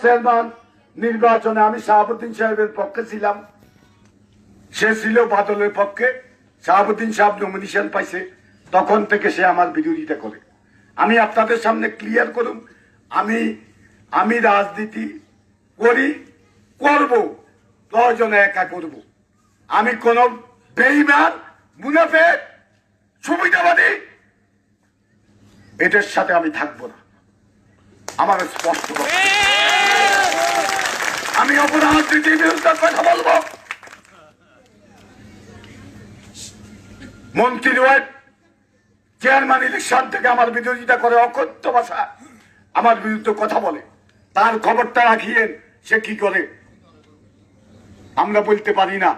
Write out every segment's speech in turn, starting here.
Chairman নির্বাচনে আমি শাহাবুদ্দিন সাহেবের পক্ষে ছিলাম। সে ছিল বাদলের পক্ষে। শাহাবুদ্দিন সাহেব নমিনেশন পাইছে। তখন থেকে সে আমার বিরোধিতা করে। আমি আপনাদের সামনে ক্লিয়ার করুন, আমি আমি রাজনীতি করি, করব প্রয়োজনে একা করব। আমি কোন বেইমান, মুনাফেক, সুবিধাবাদী এটার সাথে আমি থাকব না। আমার স্পষ্ট। আমি অপরাজনীতির বিরুদ্ধে কথা বলব। মন্ত্রী ওয়ার্ড চেয়ারম্যান ইলেকশন থেকে আমার বিরোধিতা করে অকথ্য ভাষা আমার বিরুদ্ধে কথা বলে। তার খবরটা রাখিয়েন, সে কি করে? আমরা বলতে পারি না,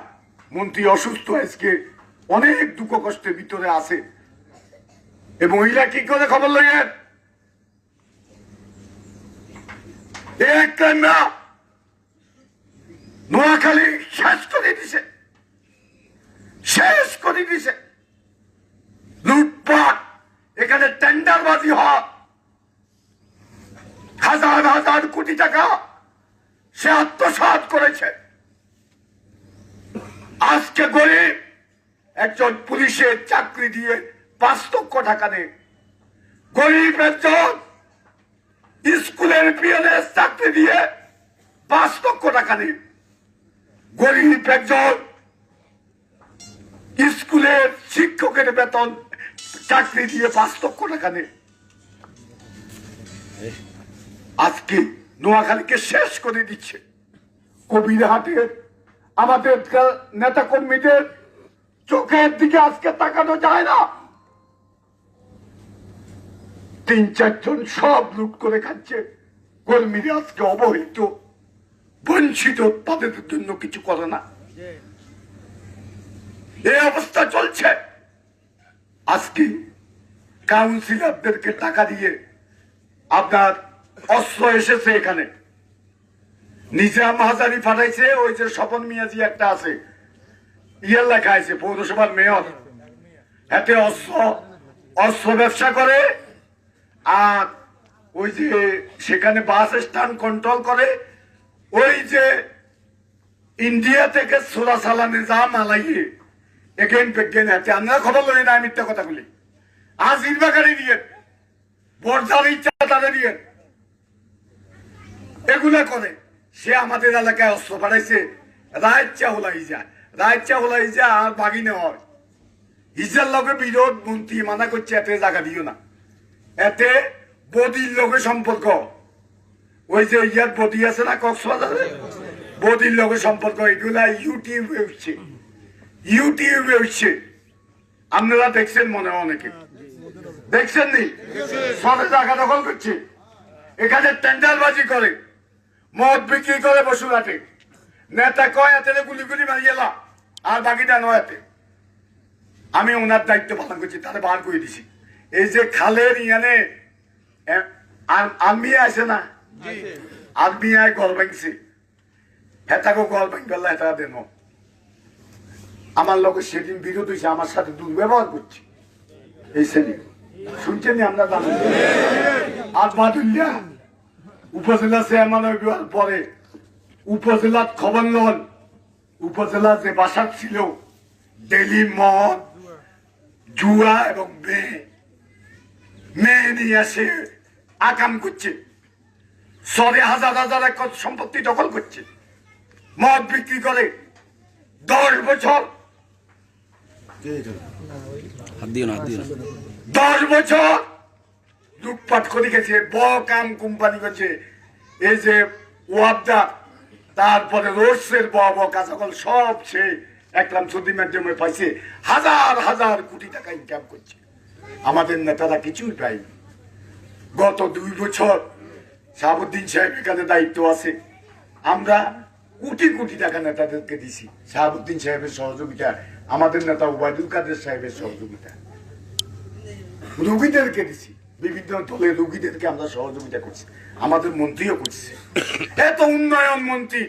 মন্ত্রী অসুস্থ আজকে, অনেক দুঃখ কষ্টের ভিতরে আছে। এবং ইরা কি করে খবর লাগেন এক নোয়াখালী শেষ করে দিছে। শেষ করে দিছে। লুটপাট, এখানে টেন্ডারবাজি হয়। হাজার হাজার কোটি টাকা সে আত্মসাৎ করেছে। আজকে গরিব একজন পুলিশের চাকরি দিয়ে পাঁচ লক্ষ টাকা নেই গরিব একজন স্কুলের পিয়নের চাকরি দিয়ে পাঁচ লক্ষ টাকা নেই গরিব একজন স্কুলের শিক্ষকের বেতন চাকরি দিয়ে পাঁচ লক্ষ টাকা নেই আজকে নোয়াখালীকে শেষ করে দিচ্ছে। কবিরহাটের আমাদের নেতা কর্মীদের চোখের দিকে আজকে তাকানো যায় না। তিন চারজন সব লুট করে খাচ্ছে। কর্মীরা আজকে অবহেলিত। বঞ্চিত। তাদের জন্য কিছু করে না। এই অবস্থা চলছে। আজকে কাউন্সিলরদেরকে টাকা দিয়ে আপনার অস্ত্র এসেছে এখানে। নিজাম হাজারি পাঠাইছে, ওই যে স্বপন মিয়াজি একটা আছে। ইয়ের লেখা আছে, পৌরসভার মেয়র। এতে অস্ত্র অস্ত্র ব্যবসা করে আর ওই যে সেখানে বাস স্ট্যান্ড কন্ট্রোল করে, ওই যে ইন্ডিয়া থেকে সোলা সালানে যা মালাইয়ে এগেন পেগেন হাতে আমরা খবর লই না মিথ্যা কথা বলি। আজ ইনবাকারি দিয়ে বর্জার ইচ্ছা তাদের দিয়ে এগুলা করে। সে আমাদের এলাকায় অস্ত্র পাঠাইছে রায়চা হলা ইজা রায়চা হলা ইজা আর বাগিনে হয়। ইজার লগে বিরোধ, মন্ত্রী মানা করছে, এতে জায়গা দিও না। এতে বদির লগে সম্পর্ক। ওই যে ইয়ার বদি আছে না, কক্সবাজারে? বদির লগে সম্পর্ক, এগুলা ইউটিউবে উঠছে ইউটিউবে উঠছে আপনারা দেখছেন মনে হয় অনেকে। দেখছেন নি? সবে জায়গা দখল করছে। এখানে টেন্ডারবাজি করে, মদ বিক্রি করে বসুরাটে নেতা কয়, এতে গুলি গুলি মারিয়েলা আর বাকিটা নয় এতে। আমি ওনার দায়িত্ব পালন করছি তাহলে বার করে দিছি। এই যে খালের ইয়ানে আর্মি আছে না। আর্মি আয় গল ভাঙছে। হেতাকে গল ভাঙ গেল হেতা দেন আমার লোক সেদিন বিরোধ হয়েছে আমার সাথে দুর্ব্যবহার করছে। এই শ্রেণি। শুনছেন আমরা জানেন আর বাদুল্যা উপজেলা চেয়ারম্যান হইবার পরে। উপজেলার খবর লন। উপজেলা যে বাসা ছিল ডেলি মদ জুয়া এবং মেয়ে মেয়ে নিয়ে এসে আকাম করছে। সরে হাজার হাজার একর সম্পত্তি দখল করছে। মদ বিক্রি করে দশ বছর দশ বছর লুটপাট করে গেছে ব কাম কোম্পানি করছে এই যে ওয়াবদা তারপরে রোডসের ব ব কাঁচাকল সব সে একলাম সুদি মাধ্যমে পাইছে। হাজার হাজার কোটি টাকা ইনকাম করছে। আমাদের নেতারা কিছুই পায়নি। গত দুই বছর শাহাবুদ্দিন সাহেব এখানে দায়িত্ব আছে। আমরা কোটি কোটি টাকা নেতাদেরকে দিছি। শাহাবুদ্দিন সাহেবের সহযোগিতা, আমাদের নেতা ওবায়দুল কাদের সাহেবের সহযোগিতা। রুগীদেরকে দিছি। বিভিন্ন দলের রুগীদেরকে আমরা সহযোগিতা করছি। আমাদের মন্ত্রীও করছে। এত উন্নয়ন মন্ত্রী,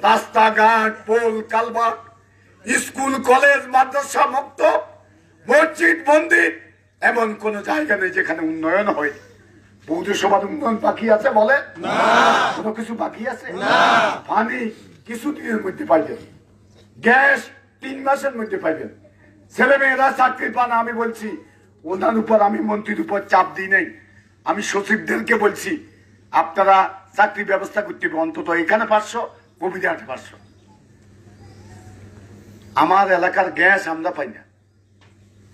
রাস্তাঘাট, পোল কালভার্ট স্কুল, কলেজ, মাদ্রাসা মুক্ত মসজিদ, মন্দির এমন কোন জায়গা নেই যেখানে উন্নয়ন হয়। পৌরসভার উন্নয়ন বাকি আছে বলে? কোনো কিছু বাকি আছে? পানি কিছু দিনের মধ্যে পাইবেন। গ্যাস তিন মাসের মধ্যে পাইবেন। ছেলে মেয়েরা চাকরি পান আমি বলছি ওনার উপর আমি মন্ত্রীর উপর চাপ দিই নাই। আমি সচিবদেরকে বলছি আপনারা চাকরি ব্যবস্থা করতে হবে অন্তত এখানে পাঁচশো কবিরাটে পাঁচশো। আমার এলাকার গ্যাস আমরা পাই না।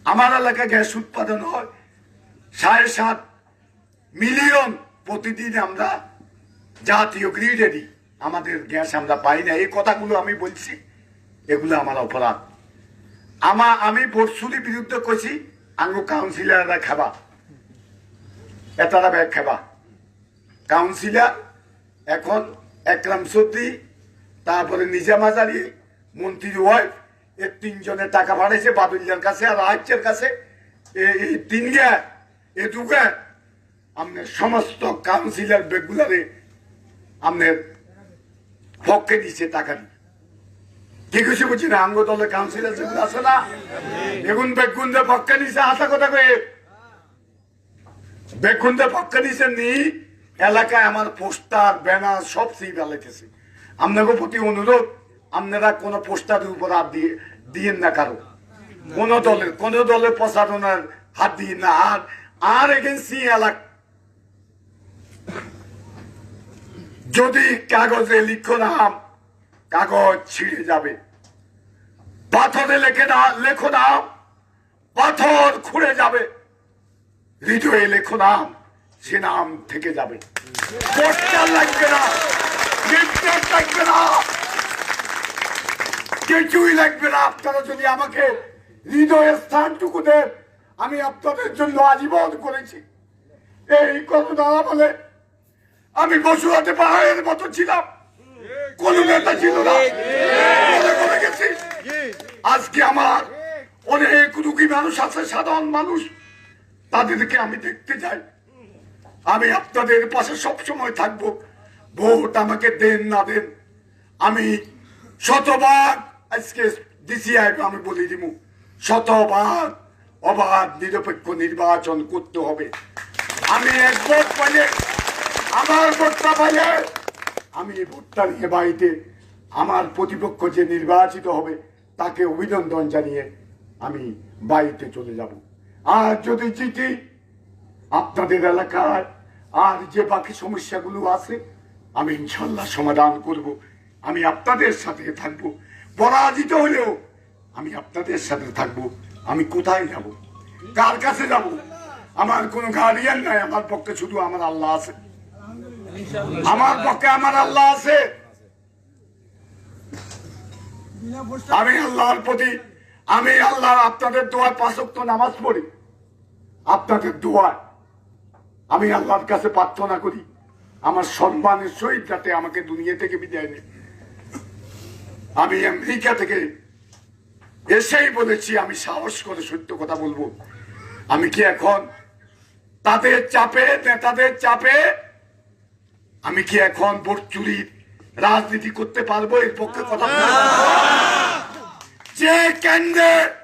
আমার এলাকায় গ্যাস উৎপাদন হয় সাড়ে সাত মিলিয়ন প্রতিদিন আমরা জাতীয় গ্রিডে দিই। আমাদের গ্যাস আমরা পাই না। এই কথাগুলো আমি বলছি, এগুলো আমার অপরাধ। আমা, আমি বর্ষুলির বিরুদ্ধে কইছি, আঙ্গু কাউন্সিলাররা খাবা। এতারা ব্যাগ খাবা। কাউন্সিলার এখন একরাম সর্দি তারপরে নিজাম আজারি, মন্ত্রীর ওয়াইফ এর তিনজনের টাকা পাঠাইছে বাদুল্যার কাছে আর রাজ্যের কাছে। এ- এই তিন গে এ দুগে আপনার সমস্ত কাউন্সিলর বেগুলারে আপনার পক্ষে দিচ্ছে টাকা দিয়ে। কি কিছু বুঝি না? আঙ্গ দলের কাউন্সিলর যেগুলো আছে না, বেগুন বেগুনদের পক্ষে নিছে আশা কথা কয়ে। বেগুনদের পক্ষে নিছে নি, এলাকায় আমার পোস্টার, ব্যানার সব সেই বেলাইতেছে আপনাদের প্রতি অনুরোধ আপনারা কোনো পোস্টারের উপর হাত দিয়ে দিয়েন না কারও। কোন দলের কোন দলের প্রচারণার হাত দিয়েন না। আর আর এগেন্সি এলাকা যদি কাগজে লিখো নাম কাগজ ছিঁড়ে যাবে। পাথরে লেখে না, লেখো নাম পাথর খুঁড়ে যাবে। হৃদয়ে লেখো নাম সে নাম থেকে যাবে। পোস্টার লাগবে না লাগবে না। কিছুই লাগবে না। আপনারা যদি আমাকে হৃদয়ের স্থানটুকু দেন, আমি আপনাদের জন্য আজীবন করেছি। এই করোনা বলে আমি বসুয়াতে পাহাড়ের মতো ছিলাম। কোন নেতা ছিল না। আজকে আমার অনেক রুগী মানুষ আছে, সাধারণ মানুষ। তাদেরকে আমি দেখতে চাই। আমি আপনাদের পাশে সব সময় থাকব। ভোট আমাকে দেন না দেন। আমি শতবার আজকে ডিসিআই আমি বলে দিব শতবার অবাধ নিরপেক্ষ নির্বাচন করতে হবে। আমি এক ভোট পাইলে আমার ভোটটা পাইলে আমি এই ভোটটা নিয়ে বাড়িতে আমার প্রতিপক্ষ যে নির্বাচিত হবে, তাকে অভিনন্দন জানিয়ে আমি বাড়িতে চলে যাব। আর যদি জিতি আপনাদের এলাকায় আর যে বাকি সমস্যাগুলো আছে, আমি ইনশাল্লাহ সমাধান করব। আমি আপনাদের সাথে থাকব। পরাজিত হলেও আমি আপনাদের সাথে থাকব, আমি কোথায় যাব, কার কাছে যাব? আমার কোনো গার্ডিয়ান নাই, আমার পক্ষে শুধু আমার আল্লাহ আছে। আমার পক্ষে আমার আল্লাহ আছে। আমি আল্লাহর প্রতি, আমি আল্লাহ আপনাদের দোয়ায় পাঁচক্ত নামাজ পড়ি। আপনাদের দোয়ায়। আমি আল্লাহর কাছে প্রার্থনা করি, আমার সম্মানের সহিত যাতে আমাকে দুনিয়া থেকে বিদায় নেই আমি আমেরিকা থেকে এসেই বলেছি, আমি সাহস করে সত্য কথা বলব। আমি কি এখন তাদের চাপে, নেতাদের চাপে, আমি কি এখন ভোট চুরির রাজনীতি করতে পারব? এর পক্ষে কথা যে কেন্দ্রে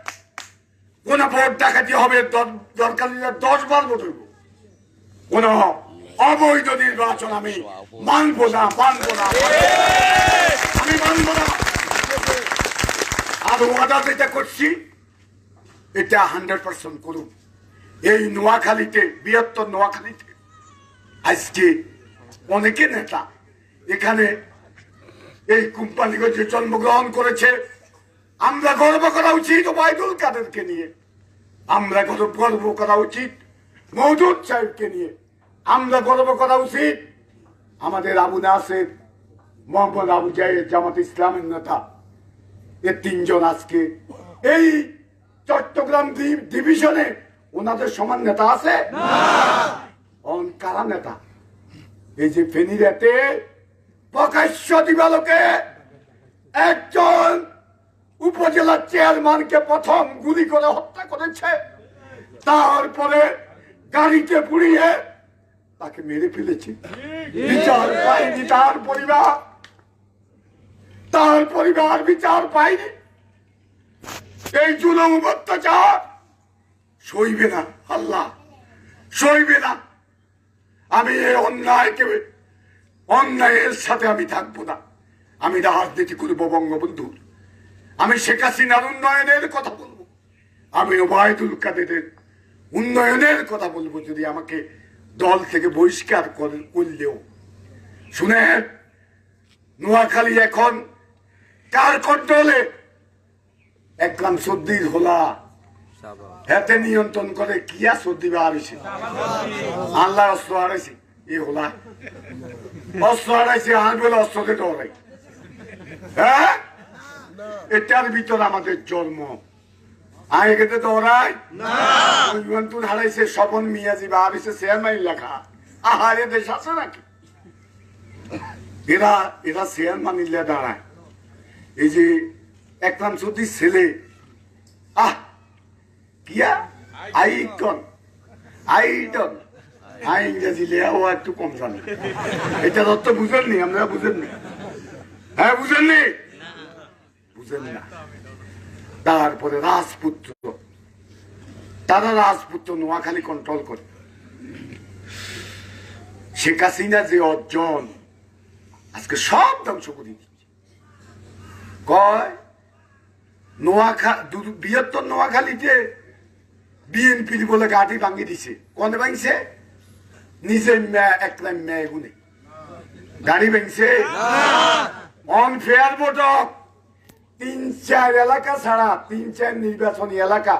কোন ভোট ডাকাতি হবে, দর- দরকার দশ বার ভোট হইব। কোন অবৈধ নির্বাচন আমি মানবো না মানবো না। আমি মানবো না। আর ওয়াদা যেটা করছি, এটা হান্ড্রেড পার্সেন্ট করুন। এই নোয়াখালীতে, বৃহত্তর নোয়াখালীতে, আজকে অনেকে নেতা এখানে এই কোম্পানিগঞ্জে জন্মগ্রহণ করেছে। আমরা গর্ব করা উচিত ওবায়দুল কাদেরকে নিয়ে। আমরা গর্ব করা উচিত মৌদুদ সাহেবকে নিয়ে। আমরা গর্ব করা উচিত আমাদের আবু নাসের, মোহাম্মদ আবু জাহেদ জামাত ইসলামের নেতা। এ তিনজন আজকে। এই চট্টগ্রাম ডিভিশনে ওনাদের সমান নেতা আছে? অন কারা নেতা? এই যে ফেনীরাতে প্রকাশ্য দিবালোকে একজন উপজেলার চেয়ারম্যানকে প্রথম গুলি করে হত্যা করেছে। তারপরে গাড়িতে পুড়িয়ে তাকে মেরে ফেলেছে। বিচার পায়নি তার পরিবার তার পরিবার বিচার পায়নি। এই জুলুম অত্যাচার সইবে না, আল্লাহ, সইবে না। আমি এই অন্যায়কে, অন্যায়ের সাথে আমি থাকব না। আমি রাজনীতি করব বঙ্গবন্ধুর আমি শেখ হাসিনার উন্নয়নের কথা বলব। আমি ওবায়দুল কাদেরের উন্নয়নের কথা বলব, যদি আমাকে দল থেকে বহিষ্কার করে- করলেও। শুনে নোয়াখালী এখন কার কন্ট্রোলে? একরাম সর্দির হোলা। হাতে নিয়ন্ত্রণ করে কিয়া সর্দি বাড়িছে আল্লাহ অস্ত্র হারাইছে এ হোলা। অস্ত্র হারাইছে বলে অস্ত্রকে ডরাই হ্যাঁ? এটার ভিতর আমাদের জন্ম। আগে গেতে দৌড়াই নিয়ন্ত্রণ হারাইছে, স্বপন মিয়াজি বাড়িছে চেয়ারম্যান লেখা। আহারে দেশ আছে নাকি? এরা এরা চেয়ারম্যান ইল্লে দাঁড়ায়। এই যে একরাম সর্দির ছেলে, আহ, কিয়া? আইকন আইটন আই ইংরেজি লেয়াও একটু কম জানি। এটা অর্থ বুঝেননি আপনারা বুঝেননি হ্যাঁ বুঝেননি বুঝেন না। তারপরে রাজপুত্র। তারা রাজপুত্র নোয়াখালী কন্ট্রোল করে। শেখ হাসিনা যে অর্জন, আজকে সব ধ্বংস করে নোয়াখা বৃহত্তর নোয়াখালীতে বিএনপির বলে গাড়ি ভাঙি দিছে। কোন ভাঙছে? নিজে মেয়ে একলা মেয়ে গুনে গাড়ি ভাঙছে? অন ফেয়ার বটক তিন চার এলাকা ছাড়া তিন চার নির্বাচনী এলাকা।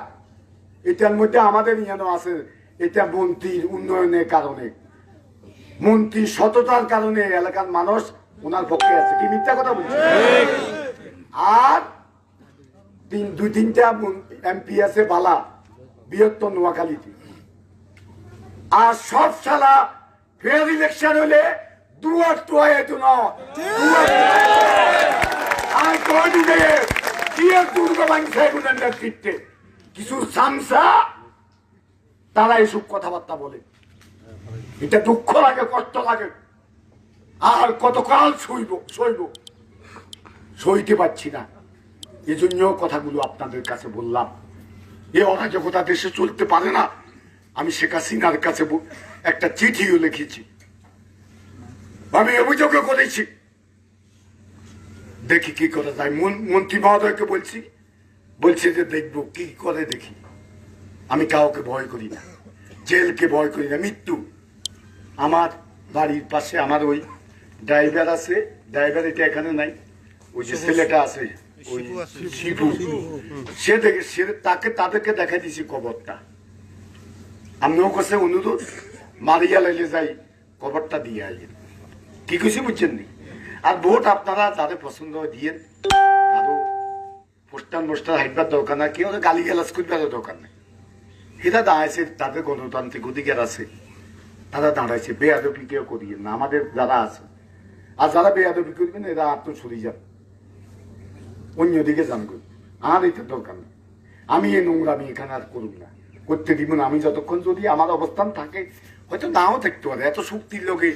এটার মধ্যে আমাদের ইয়ানো আছে। এটা মন্ত্রীর উন্নয়নের কারণে। মন্ত্রী সততার কারণে এলাকার মানুষ ওনার পক্ষে আছে। কি মিথ্যা কথা বলছি আর তিন, দুই, তিনটা এমপি আছে বালা, বৃহত্তর নোয়াখালীতে আর সব সালা ফেয়ার ইলেকশন হলে দুয়ার তোয়া এতো আর কয় দিবে দুর্গ বাংশে গুণের নেতৃত্বে? কিছু সামসা, তারা এসব কথাবার্তা বলে। এটা দুঃখ লাগে, কষ্ট লাগে। আর কতকাল সইব সইব সইতে পারছি না। এজন্য কথাগুলো আপনাদের কাছে বললাম। এ অরাজকতা দেশে চলতে পারে না। আমি শেখ হাসিনার কাছে একটা চিঠিও লিখেছি। আমি অভিযোগও করেছি। দেখি কি করা যায়। মন- মন্ত্রী মহোদয়কে বলছি। বলছে যে দেখব কি করে দেখি। আমি কাউকে ভয় করি না। জেলকে ভয় করি না। মৃত্যু। আমার বাড়ির পাশে আমার ওই ড্রাইভার আছে। ড্রাইভার এটা এখানে নাই। ছেলেটা আছে সে দেখে সে তাকে তাদেরকে দেখা দিছি কবরটা। আমিও অনুরোধ মারিয়া লাইলে যাই, কবরটা দিয়ে বুঝছেন আর ভোট আপনারা যাদের পছন্দ দিয়েন। মোস্টার হাইটবার দরকার না কেউ গালি করবার দরকার নেই। এরা দাঁড়াইছে, তাদের গণতান্ত্রিক অধিকার আছে। তারা দাঁড়াইছে, বেয়াদবি কেউ করিয়ে না। আমাদের যারা আছে, আর যারা বেয়াদবি করবেন, এরা আত্মসরি যান অন্যদিকে যান করুন আর এটা দরকার নেই। আমি এই নোংরা, আমি এখানে আর করুন না। করতে দিব না। আমি যতক্ষণ যদি আমার অবস্থান থাকে, হয়তো নাও থাকতে পারে। এত শক্তির লোকে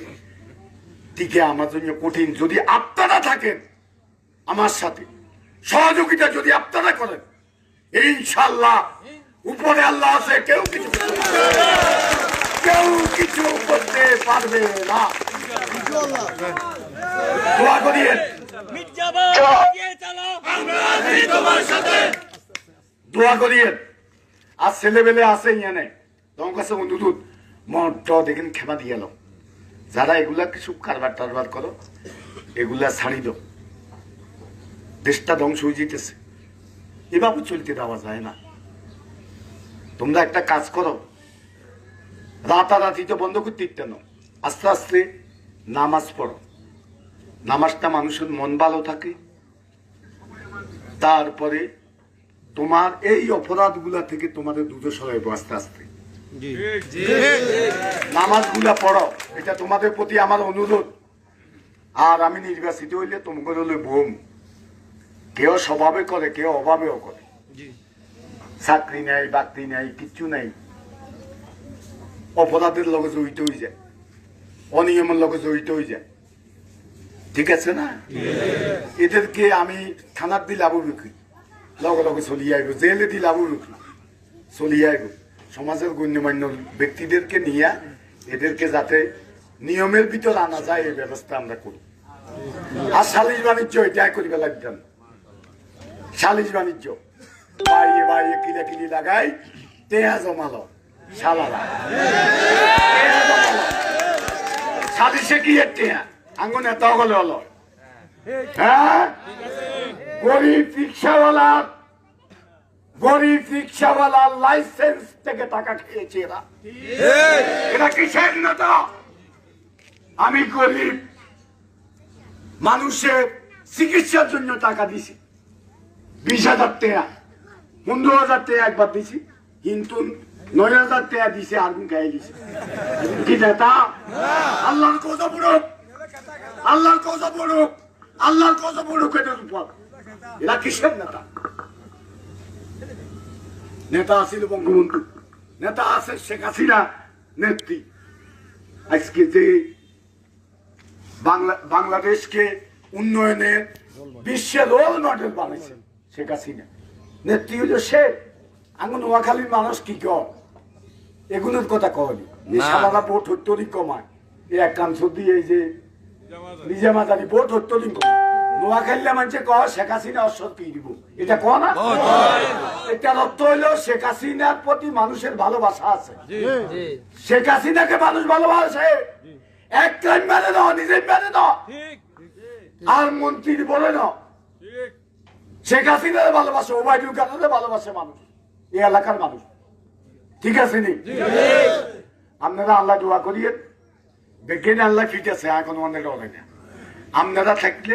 টিকে আমার জন্য কঠিন। যদি আপনারা থাকেন আমার সাথে, সহযোগিতা যদি আপনারা করেন ইনশাল্লাহ উপরে আল্লাহ আছে, কেউ কিছু। কেউ কিছু করতে পারবে না। দোয়া চলো দোয়া করিয়েন আর ছেলেবেলে আছে ইয়ানে। তোমার কাছে অনুরোধ মঠ দেখেন ক্ষমা দিয়ে এলো। যারা এগুলা কিছু কারবার টারবার করো এগুলা ছাড়ি দাও। দেশটা ধ্বংস হয়ে যেতেছে। এভাবে চলতে দেওয়া যায় না। তোমরা একটা কাজ করো। রাতারাতি তো বন্ধ করতে ইত্যা না আস্তে আস্তে নামাজ পড়ো। নামাজটা মানুষের মন ভালো থাকে। তারপরে তোমার এই অপরাধগুলা থেকে তোমাদের দূরে সরাইবো আস্তে। আস্তে নামাজগুলা পড়ো এটা তোমাদের প্রতি আমার অনুরোধ। আর আমি নির্বাচিত হইলে তোমাকে হলে বোম। কেউ স্বভাবে করে কেউ অভাবেও করে। চাকরি নাই বাকরি নাই কিচ্ছু নাই। অপরাধের লগে জড়িত হয়ে যায়। অনিয়মের লগে জড়িত হয়ে যায়। ঠিক আছে না? এদেরকে আমি থানার দিলে আবু বিক্রি লগে লগে চলিয়ে আইব, জেলে দিলে আবু বিক্রি চলিয়ে আইব। সমাজের গণ্যমান্য ব্যক্তিদেরকে নিয়ে এদেরকে যাতে নিয়মের ভিতর আনা যায়, এই ব্যবস্থা আমরা করি। আর সালিশ বাণিজ্য, এটাই করিবে লাগতাম সালিশ বাণিজ্য। বাইরে বাইরে কিলা কিলি লাগাই তেয়া জমালো তেয়া সালিশে কি এর আঙ্গুন এত হলে হলো। হ্যাঁ? গরিব রিক্সাওয়ালা গরিব রিক্সাওয়ালা লাইসেন্স থেকে টাকা খেয়েছে এরা। এটা কিসের নেতা? আমি গরিব। মানুষের চিকিৎসার জন্য টাকা দিছি। বিশ হাজার টাকা, পনেরো হাজার টাকা একবার দিছি। কিন্তু নয় হাজার টাকা দিছে আর গায়ে দিছে। কি নেতা? আল্লাহর কথা পড়ুক আল্লাহর কথা পড়ুক আল্লাহর কথা পড়ুক এটার উপর এরা কিসের নেতা? নেতা আছিল বঙ্গবন্ধু। নেতা আছে শেখ হাসিনা নেত্রী। আজকে যে বাংলা বাংলাদেশকে উন্নয়নের বিশ্বের রোল মডেল বানাইছে শেখ হাসিনা। নেত্রী হইল সে। আঙুন নোয়াখালীর মানুষ কি কর? এগুলোর কথা কয়নি। সালারা ভোট হত্তরি কমায় এই এক কাম সর্দি এই যে নিজে মাদারি ভোট হত্তরি কমায় নোয়াখালীরা মানছে কয় শেখ হাসিনা কি দিব। এটা কয় না? এটা অর্থ হইল শেখ হাসিনার প্রতি মানুষের ভালোবাসা আছে। শেখ হাসিনাকে মানুষ ভালোবাসে। এক টাইম মেনে ন নিজের মেনে ন আর মন্ত্রী বলে ন শেখ হাসিনার ভালোবাসে ওবায়দুল কাদের ভালোবাসে মানুষ। এই এলাকার মানুষ। ঠিক আছে নি? আপনারা আল্লাহ দোয়া করিয়ে দেখেন আল্লাহ ঠিক আছে এখন অনেক হবে না। আপনারা থাকলে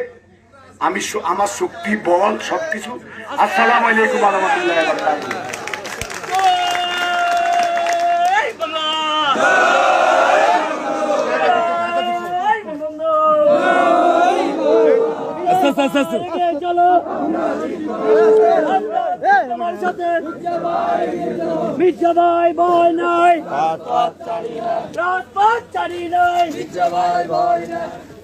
আমি আমার শক্তি বল সবকিছু। আসসালাম আলাইকুম বাংলা চলো। তোমার সাথে মির্জা ভাই ভয় নাই রাজপথ ভয় নাই